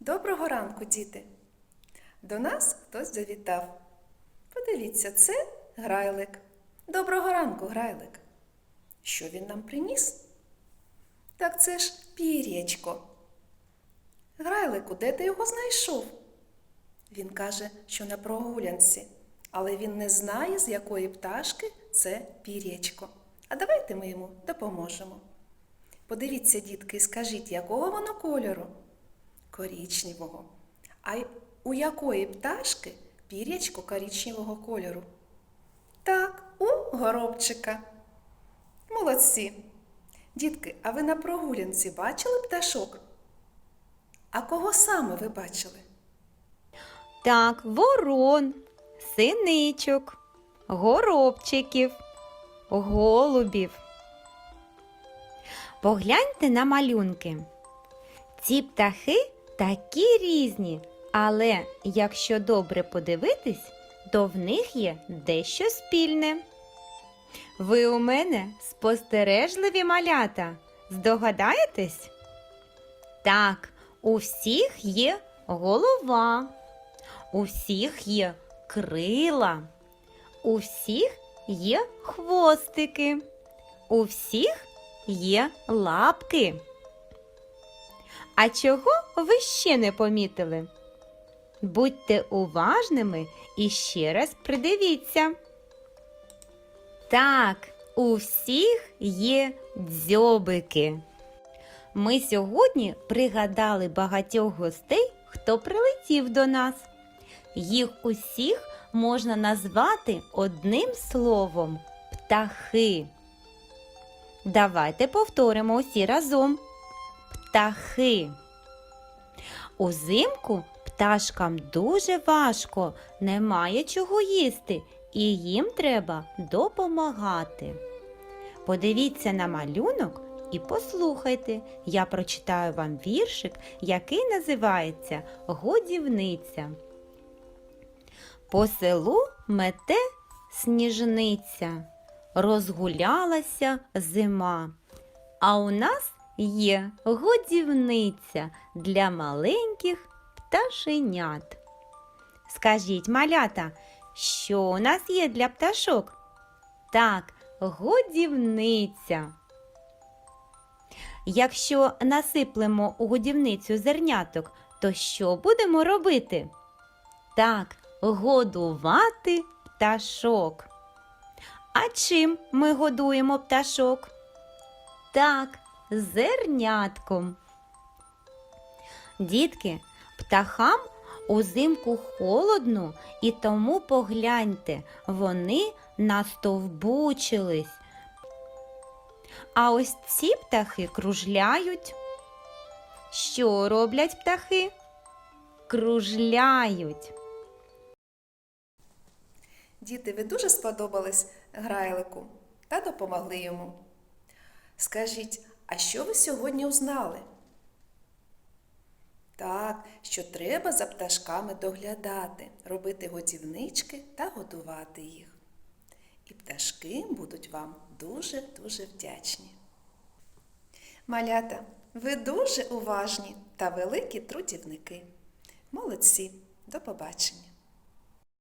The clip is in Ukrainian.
Доброго ранку, діти! До нас хтось завітав. Подивіться, це грайлик. Доброго ранку, грайлик. Що він нам приніс? Так це ж пір'ячко. Грайлику, де ти його знайшов? Він каже, що на прогулянці, але він не знає, з якої пташки це пір'ячко. А давайте ми йому допоможемо. Подивіться, дітки, і скажіть, якого воно кольору? Корічневого. А у якої пташки пір'ячко корічневого кольору? Так, у горобчика. Молодці. Дітки, а ви на прогулянці бачили пташок? А кого саме ви бачили? Так, ворон, синичок, горобчиків, голубів. Погляньте на малюнки. Ці птахи такі різні, але якщо добре подивитись, то в них є дещо спільне. Ви у мене спостережливі малята. Здогадаєтесь? Так, у всіх є голова, у всіх є крила, у всіх є хвостики, у всіх є лапки. А чого ви ще не помітили? Будьте уважними і ще раз придивіться. Так, у всіх є дзьобики. Ми сьогодні пригадали багатьох гостей, хто прилетів до нас. Їх усіх можна назвати одним словом птахи. Давайте повторимо усі разом. Птахи. Узимку пташкам дуже важко, немає чого їсти, і їм треба допомагати. Подивіться на малюнок і послухайте. Я прочитаю вам віршик, який називається Годівниця. По селу мете сніжниця, розгулялася зима. А у нас є годівниця для маленьких пташенят. Скажіть, малята, що у нас є для пташок? Так, годівниця. Якщо насиплемо у годівницю зерняток, то що будемо робити? Так, годувати пташок. А чим ми годуємо пташок? Так, зернятком. Дітки, птахам узимку холодно, і тому погляньте, вони настовбучились. А ось ці птахи кружляють. Що роблять птахи? Кружляють. Діти, ви дуже сподобались грайлику та допомогли йому. Скажіть, а що ви сьогодні узнали? Так, що треба за пташками доглядати, робити годівнички та годувати їх. І пташки будуть вам дуже-дуже вдячні. Малята, ви дуже уважні та великі трудівники. Молодці, до побачення!